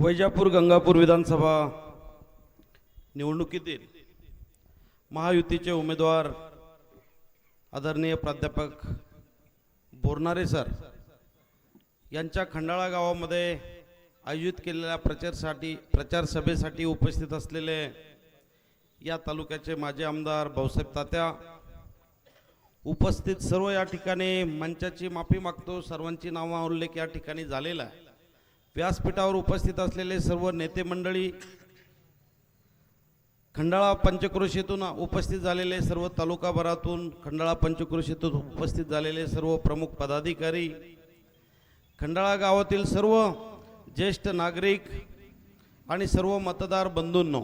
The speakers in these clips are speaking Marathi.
वैजापूर गंगापूर विधानसभा निवडणुकीतील महायुतीचे उमेदवार आदरणीय प्राध्यापक बोरणारे सर यांच्या खंडाळा गावामध्ये आयोजित केलेल्या प्रचारसाठी प्रचार सभेसाठी उपस्थित असलेले या तालुक्याचे माजी आमदार भाऊसाहेब तात्या उपस्थित सर्व या ठिकाणी मंचाची माफी मागतो सर्वांची नावा उल्लेख या ठिकाणी झालेला आहे. व्यासपीठावर उपस्थित असलेले सर्व नेते मंडळी खंडाळा पंचक्रोशीतून उपस्थित झालेले सर्व तालुकाभरातून खंडाळा पंचक्रोशीतून उपस्थित झालेले सर्व प्रमुख पदाधिकारी खंडाळा गावातील सर्व ज्येष्ठ नागरिक आणि सर्व मतदार बंधूंनो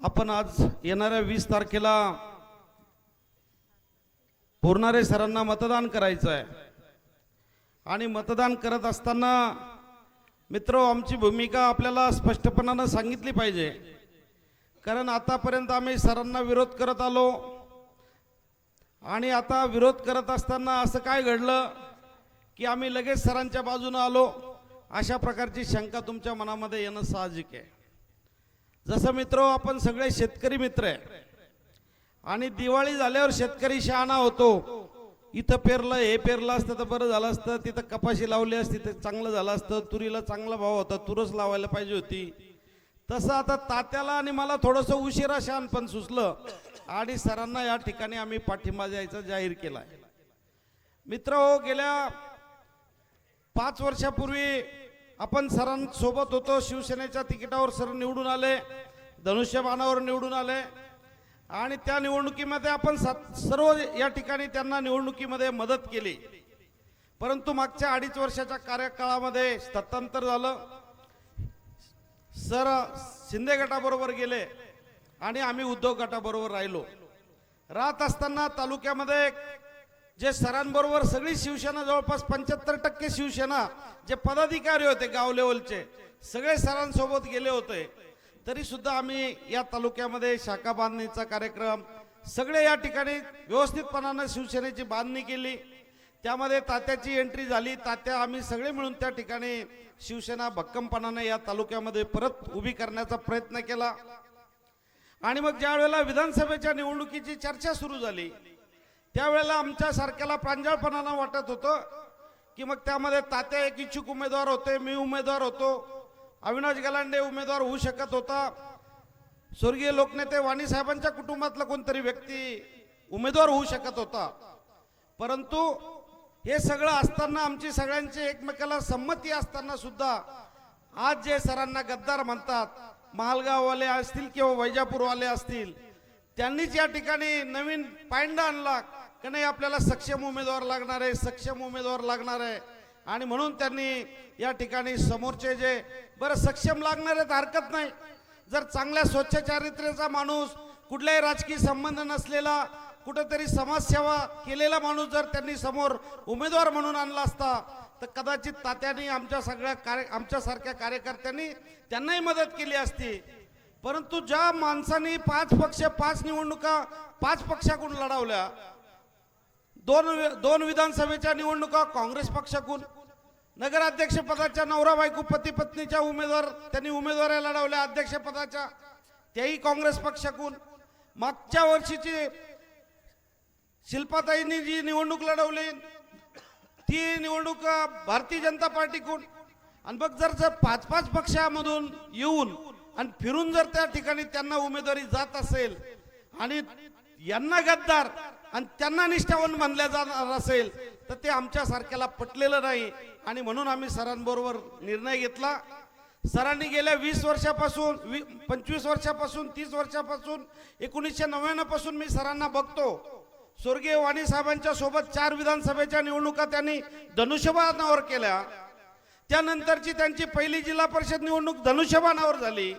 आपण आज येणाऱ्या वीस तारखेला बोरणारे सरांना मतदान करायचं आहे आणि मतदान करत असताना मित्र आमची भूमिका आपल्याला स्पष्टपणानं सांगितली पाहिजे. कारण आतापर्यंत आम्ही सरांना विरोध करत आलो. आणि आता विरोध करत असताना असं काय घडलं की आम्ही लगेच सरांच्या बाजूनं आलो. अशा प्रकारची शंका तुमच्या मनामध्ये येणं साहजिक आहे. जसं मित्र आपण सगळे शेतकरी मित्र आहे. आणि दिवाळी झाल्यावर शेतकरी शहाणा होतो. इथं पेरलं हे पेरलं असतं तर बरं झालं असतं. तिथं कपाशी लावली असती तर चांगलं झालं असतं. तुरीला चांगला भाव होता तुरच लावायला पाहिजे होती. तसं आता तात्याला आणि मला थोडंसं उशिरा शहाणपण सुचलं. आणि सरांना या ठिकाणी आम्ही पाठिंबा द्यायचा जाहीर केला मित्र हो गेल्या पाच वर्षापूर्वी आपण सरांसोबत होतो. शिवसेनेच्या तिकिटावर सर निवडून आले धनुष्यबाणावर निवडून आले. आणि त्या निवडणुकीमध्ये आपण सात- सर्व या ठिकाणी त्यांना निवडणुकीमध्ये मदत केली. परंतु मागच्या अडीच वर्षाच्या कार्यकाळामध्ये सत्तांतर झालं. सर शिंदे गटाबरोबर गेले आणि आम्ही उद्धव गटाबरोबर राहिलो. राहत असताना तालुक्यामध्ये जे सरांबरोबर सगळी शिवसेना जवळपास पंच्याहत्तर टक्के शिवसेना जे पदाधिकारी होते गाव लेवलचे सगळे सरांसोबत गेले होते. तरी सुद्धा आम्ही या तालुक्यामध्ये शाखा बांधणीचा कार्यक्रम सगळे या ठिकाणी व्यवस्थितपणानं शिवसेनेची बांधणी केली. त्यामध्ये तात्याची एंट्री झाली. तात्या आम्ही सगळे मिळून त्या ठिकाणी शिवसेना भक्कमपणाने या तालुक्यामध्ये परत उभी करण्याचा प्रयत्न केला. आणि मग ज्या वेळेला विधानसभेच्या निवडणुकीची चर्चा सुरू झाली त्यावेळेला आमच्या सारख्याला प्रांजळपणानं वाटत होतं की मग त्यामध्ये तात्या एक इच्छुक उमेदवार होते मी उमेदवार होतो. अविनाश गलांडे उमेदवार होऊ शकत होता. स्वर्गीय लोकनेते वाणी साहेबांच्या कुटुंबातला कोणतरी व्यक्ती उमेदवार होऊ शकत होता. परंतु हे सगळं असताना आमची सगळ्यांची एकमेकाला संमती असताना सुद्धा आज जे सरांना गद्दार म्हणतात महालगाववाले असतील किंवा वैजापूरवाले असतील त्यांनीच या ठिकाणी नवीन पायंडा आणला. की नाही आपल्याला सक्षम उमेदवार लागणार आहे सक्षम उमेदवार लागणार आहे. आणि म्हणून त्यांनी या ठिकाणी समोरचे जे बरं सक्षम लागणार आहेत हरकत नाही. जर चांगल्या स्वच्छ चारित्र्याचा माणूस कुठल्याही राजकीय संबंध नसलेला कुठंतरी समाजसेवा केलेला माणूस जर त्यांनी समोर उमेदवार म्हणून आणला असता तर कदाचित तात्यांनी आमच्या सगळ्या कार्य आमच्यासारख्या कार्यकर्त्यांनी त्यांनाही मदत केली असती. परंतु ज्या माणसांनी पाच पक्ष पाच निवडणुका पाच पक्षाकडून लढवल्या दोन दोन विधानसभेच्या निवडणुका काँग्रेस पक्षाकडून नगराध्यक्ष पदाच्या नवरा बायको पती पत्नीच्या उमेदवार त्यांनी उमेदवाऱ्या लढवल्या अध्यक्षपदाच्या त्याही काँग्रेस पक्षाकडून. मागच्या वर्षीची शिल्पाताईंनी जी निवडणूक लढवली ती निवडणूक भारतीय जनता पार्टीकडून. आणि मग जर जर पाच पाच पक्षामधून येऊन आणि फिरून जर त्या ठिकाणी त्यांना उमेदवारी जात असेल आणि यांना गद्दार आणि त्यांना निष्ठावान मानल्या जाणार असेल तर ते आमच्यासारख्याला पटलेलं नाही. आणि म्हणून आम्ही सरांबरोबर निर्णय घेतला. सरांनी गेल्या वीस वर्षापासून वी पंचवीस वर्षापासून तीस वर्षापासून एकोणीसशे नव्याण्णवपासून मी सरांना बघतो. स्वर्गीय वाणी साहेबांच्या सोबत चार विधानसभेच्या निवडणुका त्यांनी धनुष्यबाणावर केल्या. त्यानंतरची त्यांची पहिली जिल्हा परिषद निवडणूक धनुष्यबाणावर झाली.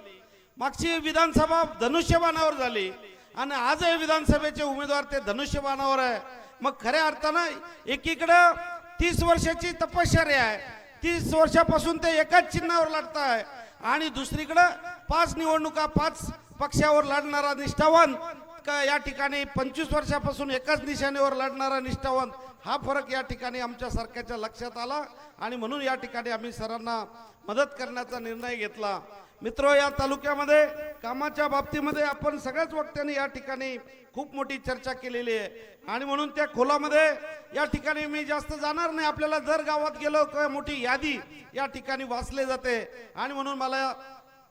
मागची विधानसभा धनुष्यबाणावर झाली. आणि आजही विधानसभेचे उमेदवार ते धनुष्यबाणावर आहे. मग खऱ्या अर्थानं एकीकडं तीस वर्षाची तपश्चर्या आहे. तीस वर्षापासून ते एकाच चिन्हावर लढत आहे. आणि दुसरीकडं पाच निवडणुका पाच पक्षावर लढणारा निष्ठावान का या ठिकाणी पंचवीस वर्षापासून एकाच निशाणीवर लढणारा निष्ठावान हा फरक या ठिकाणी आमच्या सरकारच्या लक्षात आला. आणि म्हणून या ठिकाणी आम्ही सरांना मदत करण्याचा निर्णय घेतला. मित्र या तालुक्यामध्ये कामाच्या बाबतीमध्ये आपण सगळ्याच वक्त्यांनी या ठिकाणी खूप मोठी चर्चा केलेली आहे. आणि म्हणून त्या खोलामध्ये या ठिकाणी मी जास्त जाणार नाही. आपल्याला जर गावात गेलो मोठी यादी या ठिकाणी वाचले जाते. आणि म्हणून मला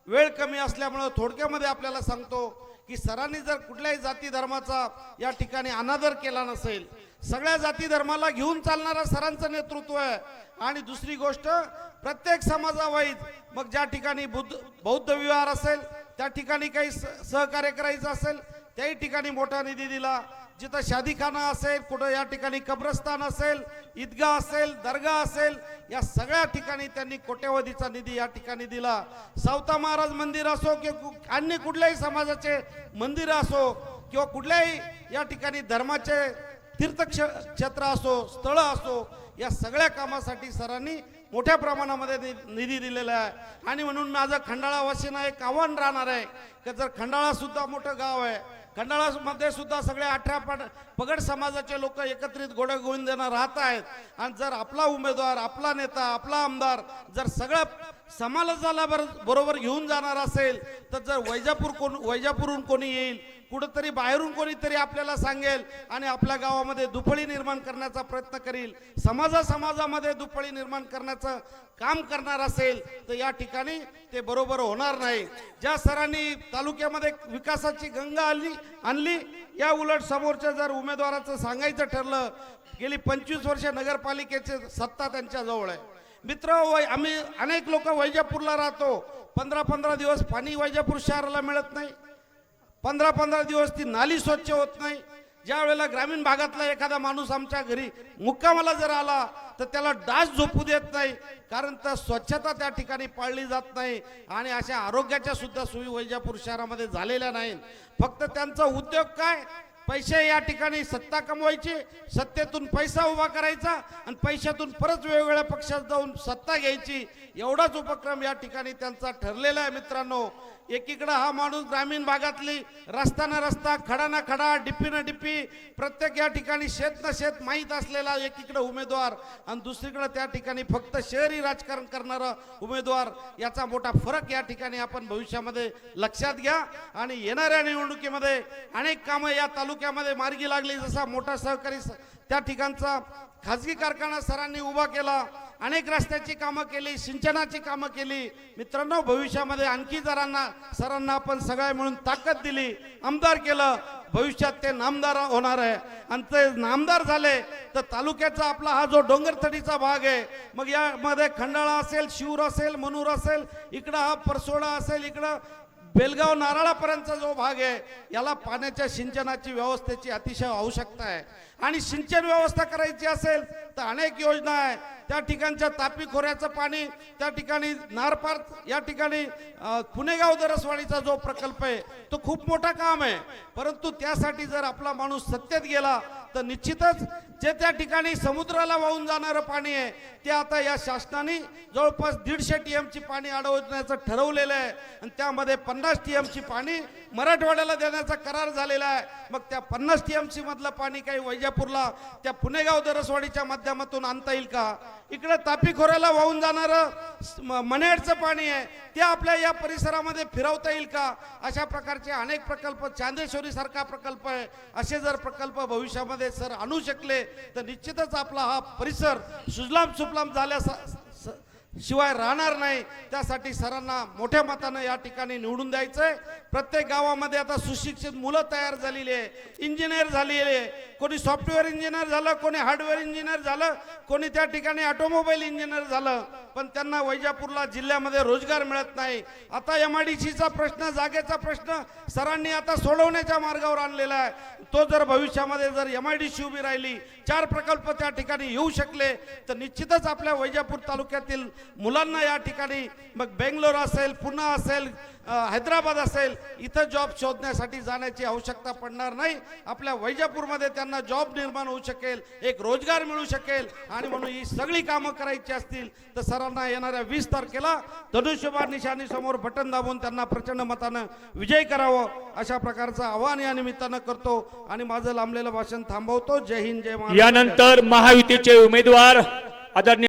वेळ कमी असल्यामुळं थोडक्यामध्ये आपल्याला सांगतो की सरांनी जर कुठल्याही जाती धर्माचा या ठिकाणी अनादर केला नसेल सगळ्या जाती धर्माला घेऊन चालणारा सरांचं नेतृत्व आहे. आणि दुसरी गोष्ट प्रत्येक समाजावाईज मग ज्या ठिकाणी बुद्ध बौद्ध विहार असेल त्या ठिकाणी काही स- सहकार्य करायचं असेल त्याही ठिकाणी मोठा निधी दिला. जिथं शादीखाना असेल कुठं या ठिकाणी कब्रस्तान असेल ईदगाह असेल दर्गा असेल या सगळ्या ठिकाणी त्यांनी कोट्यवधीचा निधी या ठिकाणी दिला. सावता महाराज मंदिर असो किंवा अन्य कुठल्याही समाजाचे मंदिर असो किंवा कुठल्याही या ठिकाणी धर्माचे तीर्थक्ष क्षेत्र असो स्थळं असो या सगळ्या कामासाठी सरांनी मोठ्या प्रमाणामध्ये नि- निधी दिलेला आहे. आणि म्हणून माझं खंडाळावासींना एक आव्हान राहणार आहे की जर खंडाळा सुद्धा मोठं गाव आहे खंडाळामध्ये सुद्धा सगळे अठरा पड पगड समाजाचे लोक एकत्रित गोड्या गोविंदांना राहत आहेत. आणि जर आपला उमेदवार आपला नेता आपला आमदार जर सगळं समाजाला बर बरोबर घेऊन जाणार असेल तर जर वैजापूर कोण वैजापूरहून कोणी येईल कुठंतरी बाहेरून कोणीतरी आपल्याला सांगेल आणि आपल्या गावामध्ये दुफळी निर्माण करण्याचा प्रयत्न करील. समाजा समाजामध्ये दुफळी निर्माण करण्याचं काम करणार असेल तर या ठिकाणी ते बरोबर होणार नाही. ज्या सरांनी तालुक्यामध्ये विकासाची गंगा आली आणली या उलट समोरच्या जर उमेदवाराचं सांगायचं ठरलं गेली पंचवीस वर्ष नगरपालिकेचे सत्ता त्यांच्याजवळ आहे. मित्र वै आम्ही अनेक लोक वैजापूरला राहतो. पंधरा पंधरा दिवस पाणी वैजापूर शहराला मिळत नाही. पंधरा पंधरा दिवस ती नाली स्वच्छ होत नाही. ज्या वेळेला ग्रामीण भागातला एखादा माणूस आमच्या घरी मुक्कामाला जर आला तर त्याला डास झोपू देत नाही कारण तर स्वच्छता त्या ठिकाणी पाळली जात नाही. आणि अशा आरोग्याच्या सुद्धा सोयी वैजापूर शहरामध्ये झालेल्या नाहीत. फक्त त्यांचा उद्योग काय? पैसे या ठिकाणी सत्ता कमवायची सत्तेतून पैसा उभा करायचा आणि पैशातून परत वेगवेगळ्या पक्षात जाऊन सत्ता घ्यायची. एवढाच उपक्रम या ठिकाणी त्यांचा ठरलेला आहे मित्रांनो. एकीकडं हा माणूस ग्रामीण भागातली रस्ता ना रस्ता खडा ना खडा डिप्पी ना डिप्पी प्रत्येक या ठिकाणी शेत ना शेत माहीत असलेला एकीकडे उमेदवार आणि दुसरीकडे त्या ठिकाणी फक्त शहरी राजकारण करणारा उमेदवार. याचा मोठा फरक या ठिकाणी आपण भविष्यामध्ये लक्षात घ्या. आणि येणाऱ्या निवडणुकीमध्ये अनेक कामं या तालुक्यामध्ये मार्गी लागली. जसा मोठा सहकारी त्या ठिकाणचा खाजगी कारखाना सरांनी उभा केला. अनेक रस्त्याची कामं केली सिंचनाची कामं केली. मित्रांनो भविष्यामध्ये आणखी जरांना सरांना आपण सगळ्या मिळून ताकद दिली आमदार केलं भविष्यात ते नामदार होणार आहे. आणि ते नामदार झाले तर तालुक्याचा आपला हा जो डोंगरथडीचा भाग आहे मग यामध्ये खंडाळा असेल शिवर असेल मनूर असेल इकडं हा परसोडा असेल इकडं बेलगाव नारळापर्यंतचा जो भाग आहे याला पाण्याच्या सिंचनाची व्यवस्थेची अतिशय आवश्यकता आहे. आणि सिंचन व्यवस्था करायची असेल तर अनेक योजना आहे त्या ठिकाणच्या तापी खोऱ्याचं पाणी त्या ठिकाणी नारपार या ठिकाणी पुणेगाव दरसवाडीचा जो प्रकल्प आहे तो खूप मोठा काम आहे. परंतु त्यासाठी जर आपला माणूस सत्तेत गेला तर निश्चितच जे त्या ठिकाणी समुद्राला वाहून जाणारं पाणी आहे ते आता या शासनाने जवळपास दीडशे टी एमची पाणी अडवण्याचं ठरवलेलं आहे. आणि त्यामध्ये पन्नास टी ची पाणी मराठवाड्याला देण्याचा करार झालेला आहे. मग त्या पन्नास टी सी मधलं पाणी काही वैजापूरला त्या पुणेगाव दरसवाडीच्या माध्यमातून आणता येईल का? इकडे तापी खोऱ्याला वाहून जाणारं मनेडचं म- पाणी आहे. ते आपल्या या परिसरामध्ये फिरवता येईल का? अशा प्रकारचे अनेक प्रकल्प चांदेश्वरी सारखा प्रकल्प आहे. असे जर प्रकल्प भविष्यामध्ये सर आणू शकले तर निश्चितच आपला हा परिसर सुजलाम सुफलाम झाल्यास स- शिवाय राहणार नाही. त्यासाठी सरांना मोठ्या मतानं या ठिकाणी निवडून द्यायचंय. प्रत्येक गावामध्ये आता सुशिक्षित मुलं तयार झालेली आहे. इंजिनियर झालेली आहे. कोणी सॉफ्टवेअर इंजिनियर झालं कोणी हार्डवेअर इंजिनियर झालं कोणी त्या ठिकाणी ऑटोमोबाईल इंजिनियर झालं. पण त्यांना वैजापूरला जिल्ह्यामध्ये रोजगार मिळत नाही. आता एम आय डी सीचा प्रश्न जागेचा प्रश्न सरांनी आता सोडवण्याच्या मार्गावर आणलेला आहे. तो जर भविष्यामध्ये जर एम आय डी सी उभी राहिली चार प्रकल्प त्या ठिकाणी येऊ शकले तर निश्चितच आपल्या वैजापूर तालुक्यातील मुलांना या ठिकाणी मग बेंगलोर असेल पुणे असेल हैदराबाद असेल इथं जॉब शोधण्यासाठी जाण्याची आवश्यकता पडणार नाही. आपल्या वैजापूरमध्ये त्यांना जॉब निर्माण होऊ शकेल एक रोजगार मिळू शकेल आणि म्हणून ही सगळी कामं करायची असतील तर सरांना येणाऱ्या वीस तारखेला धनुष्यबाण निशाणी समोर बटन दाबून त्यांना प्रचंड मतानं विजय करावं अशा प्रकारचं आव्हान या निमित्तानं करतो. आणि माझं लांबलेलं भाषण थांबवतो. जय हिंद जय यानंतर महायुतीचे उमेदवार आदरणीय